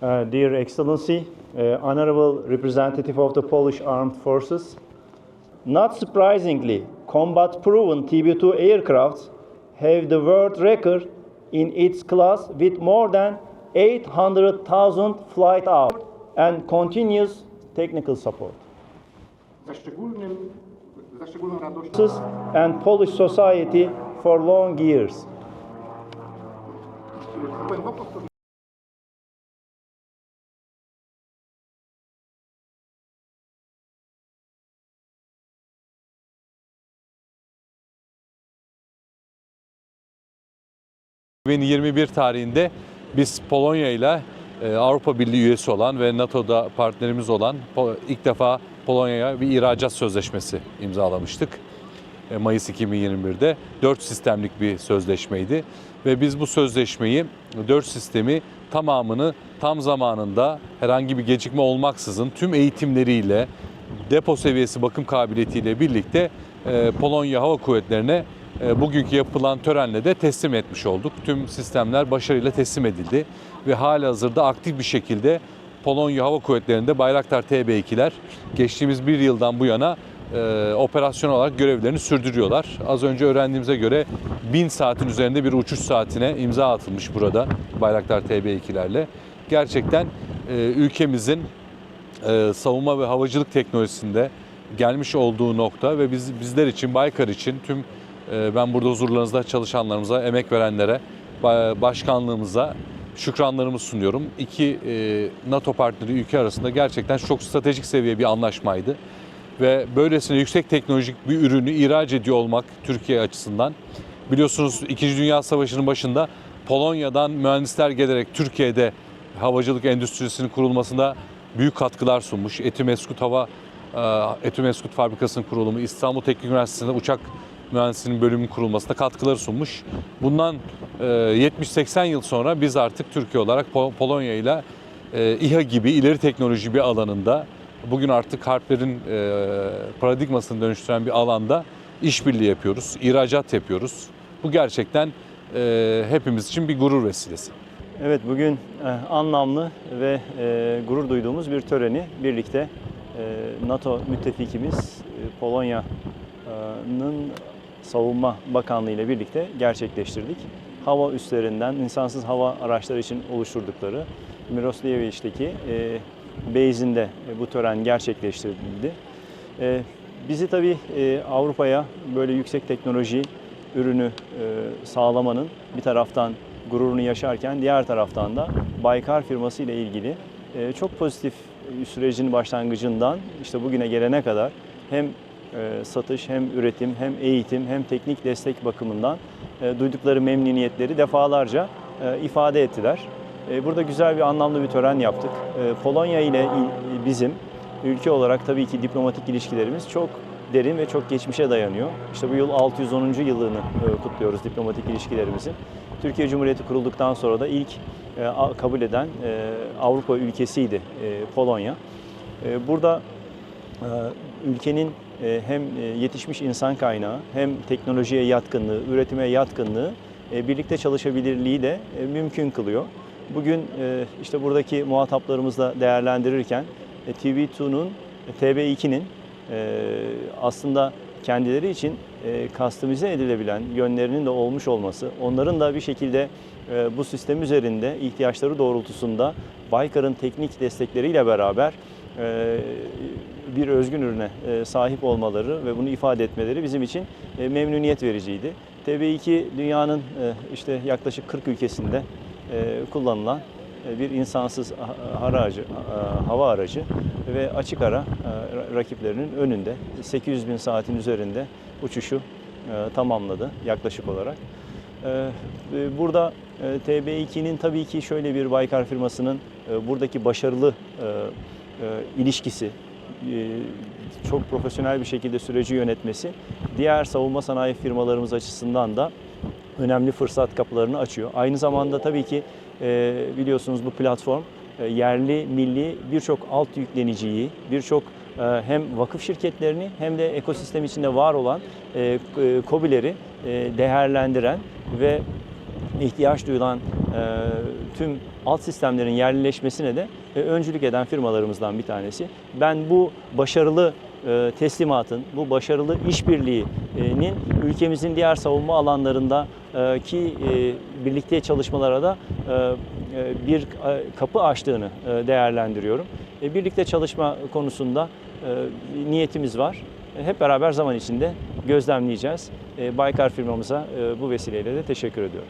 Uh, dear Excellency, uh, Honorable Representative of the Polish Armed Forces, not surprisingly, combat-proven TB2 aircrafts have the world record in its class with more than 800,000 flight hours and continuous technical support. Za, szczególnym, za szczególną radością and Polish society for long years. 2021 tarihinde biz Polonya ile e, Avrupa Birliği üyesi olan ve NATO'da partnerimiz olan ilk defa Polonya'ya bir ihracat sözleşmesi imzalamıştık. E, Mayıs 2021'de 4 sistemlik bir sözleşmeydi ve biz bu sözleşmeyi 4 sistemi tamamını tam zamanında herhangi bir gecikme olmaksızın tüm eğitimleriyle depo seviyesi bakım kabiliyetiyle birlikte e, Polonya Hava Kuvvetleri'ne bugünkü yapılan törenle de teslim etmiş olduk. Tüm sistemler başarıyla teslim edildi ve halihazırda aktif bir şekilde Polonya Hava Kuvvetleri'nde Bayraktar TB2'ler geçtiğimiz bir yıldan bu yana e, operasyon olarak görevlerini sürdürüyorlar. Az önce öğrendiğimize göre 1000 saatin üzerinde bir uçuş saatine imza atılmış burada Bayraktar TB2'lerle. Gerçekten e, ülkemizin e, savunma ve havacılık teknolojisinde gelmiş olduğu nokta ve biz bizler için Baykar için tüm e, ben burada huzurlarınızda çalışanlarımıza, emek verenlere, ba- başkanlığımıza şükranlarımı sunuyorum. İki e, NATO partneri ülke arasında gerçekten çok stratejik seviye bir anlaşmaydı ve böylesine yüksek teknolojik bir ürünü ihraç ediyor olmak Türkiye açısından biliyorsunuz 2. Dünya Savaşı'nın başında Polonya'dan mühendisler gelerek Türkiye'de havacılık endüstrisinin kurulmasında büyük katkılar sunmuş. Etimeskut Hava e, Etimeskut Fabrikası'nın kurulumu, İstanbul Teknik Üniversitesi'nde uçak mühendisliğinin bölümünün kurulmasına katkıları sunmuş. Bundan e, 70-80 yıl sonra biz artık Türkiye olarak Po- Polonya ile e, İHA gibi ileri teknoloji bir alanında bugün artık harplerin e, paradigmasını dönüştüren bir alanda işbirliği yapıyoruz, ihracat yapıyoruz. Bu gerçekten e, hepimiz için bir gurur vesilesi. Evet bugün e, anlamlı ve e, gurur duyduğumuz bir töreni birlikte e, NATO müttefikimiz e, Polonya'nın Savunma Bakanlığı ile birlikte gerçekleştirdik. Hava üslerinden insansız hava araçları için oluşturdukları Miroslavic'teki e, base'inde e, bu tören gerçekleştirildi. E, bizi tabii e, Avrupa'ya böyle yüksek teknoloji ürünü e, sağlamanın bir taraftan gururunu yaşarken diğer taraftan da Baykar firması ile ilgili e, çok pozitif sürecin başlangıcından işte bugüne gelene kadar hem e, satış hem üretim hem eğitim hem teknik destek bakımından e, duydukları memnuniyetleri defalarca e, ifade ettiler. Burada güzel bir anlamlı bir tören yaptık. Polonya ile il- bizim ülke olarak tabii ki diplomatik ilişkilerimiz çok derin ve çok geçmişe dayanıyor. İşte bu yıl 610. yılını kutluyoruz diplomatik ilişkilerimizin. Türkiye Cumhuriyeti kurulduktan sonra da ilk kabul eden Avrupa ülkesiydi Polonya. Burada ülkenin hem e, yetişmiş insan kaynağı hem teknolojiye yatkınlığı, üretime yatkınlığı e, birlikte çalışabilirliği de e, mümkün kılıyor. Bugün e, işte buradaki muhataplarımızla değerlendirirken e, TV2'nun, e, TB2'nin e, aslında kendileri için e, kastimize edilebilen yönlerinin de olmuş olması, onların da bir şekilde e, bu sistem üzerinde ihtiyaçları doğrultusunda Baykar'ın teknik destekleriyle beraber e, bir özgün ürüne e, sahip olmaları ve bunu ifade etmeleri bizim için e, memnuniyet vericiydi. TB2 dünyanın e, işte yaklaşık 40 ülkesinde e, kullanılan e, bir insansız aracı, hava aracı ve açık ara e, ra- rakiplerinin önünde 800 bin saatin üzerinde uçuşu e, tamamladı yaklaşık olarak. E, e, Burada e, TB2'nin tabii ki şöyle bir Baykar firmasının e, buradaki başarılı e, e, ilişkisi, e, çok profesyonel bir şekilde süreci yönetmesi diğer savunma sanayi firmalarımız açısından da önemli fırsat kapılarını açıyor. Aynı zamanda tabii ki e, biliyorsunuz bu platform e, yerli, milli birçok alt yükleniciyi, birçok e, hem vakıf şirketlerini hem de ekosistem içinde var olan e, e, KOBİ'leri e, değerlendiren ve ihtiyaç duyulan e, tüm alt sistemlerin yerlileşmesine de e, öncülük eden firmalarımızdan bir tanesi. Ben bu başarılı e, teslimatın, bu başarılı işbirliğinin ülkemizin diğer savunma alanlarında ki birlikte çalışmalara da bir kapı açtığını değerlendiriyorum. Birlikte çalışma konusunda niyetimiz var. Hep beraber zaman içinde gözlemleyeceğiz. Baykar firmamıza bu vesileyle de teşekkür ediyorum.